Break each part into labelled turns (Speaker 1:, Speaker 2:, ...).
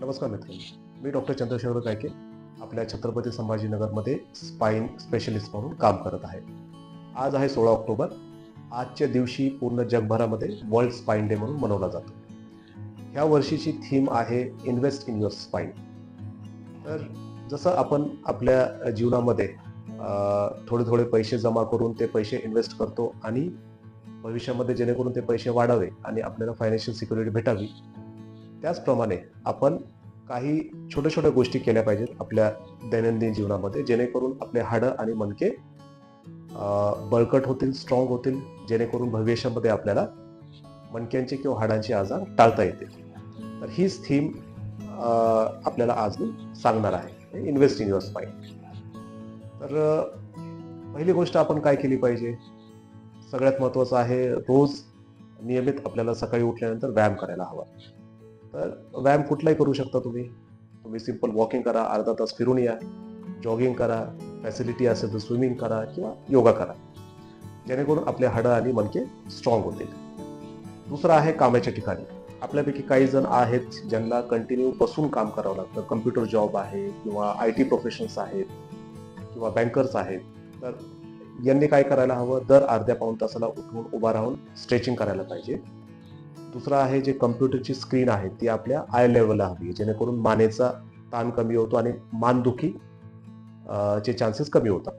Speaker 1: नमस्कार मित्रांनो. मी डॉक्टर चंद्रशेखर कायके आपल्या छत्रपती संभाजीनगरमध्ये स्पाईन स्पेशलिस्ट म्हणून काम करत आहे. आज आहे सोळा ऑक्टोबर. आजच्या दिवशी पूर्ण जगभरामध्ये वर्ल्ड स्पाईन डे म्हणून मनवला जातो. ह्या वर्षीची थीम आहे इन्व्हेस्ट इन युअर स्पाईन तर जसं आपण आपल्या जीवनामध्ये थोडे थोडे पैसे जमा करून ते पैसे इन्व्हेस्ट करतो आणि भविष्यामध्ये जेणेकरून ते पैसे वाढावे आणि आपल्याला फायनान्शियल सिक्युरिटी भेटावी त्याचप्रमाणे आपण काही छोट्या छोट्या गोष्टी केल्या पाहिजेत आपल्या दैनंदिन जीवनामध्ये जेणेकरून आपले हाडं आणि मनके बळकट होतील स्ट्रॉंग होतील जेणेकरून भविष्यामध्ये आपल्याला मणक्यांचे किंवा हाडांचे आजार टाळता येतील. तर हीच थीम आपल्याला आज मी सांगणार आहे. इन्व्हेस्ट इन युअर स्पाईन तर पहिली गोष्ट आपण काय केली पाहिजे? सगळ्यात महत्त्वाचं आहे रोज नियमित आपल्याला सकाळी उठल्यानंतर व्यायाम करायला हवा. तर व्यायाम कुठलाही करू शकता तुम्ही. तुम्ही सिंपल वॉकिंग करा अर्धा तास फिरून या. जॉगिंग करा फॅसिलिटी असेल तर स्विमिंग करा किंवा योगा करा. जेणेकरून आपले हाडं आणि मनके स्ट्रॉंग होतील. दुसरं आहे कामाच्या ठिकाणी. आपल्यापैकी काही जण आहेत ज्यांना कंटिन्यू बसून काम करावं लागतं. कम्प्युटर जॉब आहे किंवा आय टी प्रोफेशन्स आहेत किंवा बँकर्स आहेत. तर यांनी काय करायला हवं? दर अर्ध्या पाऊण तासाला उठून उभा राहून स्ट्रेचिंग करायला पाहिजे. दुसरं आहे जे कम्प्युटरची स्क्रीन आहे ती आपल्या आय लेवलला हवी जेणेकरून मानेचा ताण कमी होतो आणि मानदुखी चे चान्सेस कमी होतात.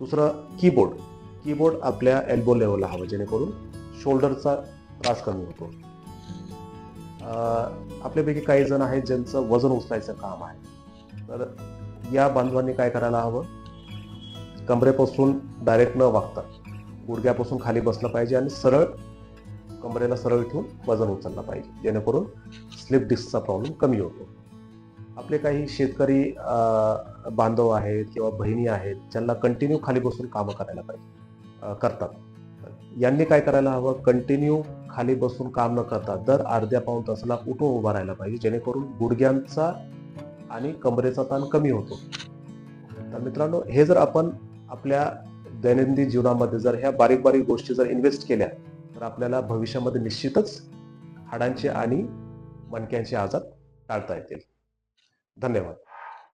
Speaker 1: दुसरं कीबोर्ड कीबोर्ड आपल्या एल्बो लेवलला हवं जेणेकरून शोल्डरचा त्रास कमी होतो. आपल्यापैकी काही जण आहेत ज्यांचं वजन उचलायचं काम आहे. तर या बांधवांनी काय करायला हवं? कमरेपासून डायरेक्ट न वागता गुडघ्यापासून खाली बसलं पाहिजे आणि सरळ कमरेला सरळ ठेवून वजन उचलला पाहिजे. जेणेकरून स्लिप डिस्कचा प्रॉब्लेम कमी होतो. आपले काही शेतकरी बांधव आहेत किंवा बहिणी आहेत ज्यांना कंटिन्यू खाली बसून कामं करायला पाहिजे करतात. यांनी काय करायला हवं? कंटिन्यू खाली बसून काम न करता दर अर्ध्या पाऊण तासाला उठून उभा राहायला पाहिजे जेणेकरून गुडघ्यांचा आणि कमरेचा ताण कमी होतो. तर मित्रांनो हे जर आपण आपल्या दैनंदिन जीवनामध्ये जर ह्या बारीक बारीक गोष्टी जर इन्व्हेस्ट केल्या आपल्याला भविष्यामध्ये निश्चितच हाडांचे आणि मणक्यांचे आजार टाळता येतील. धन्यवाद.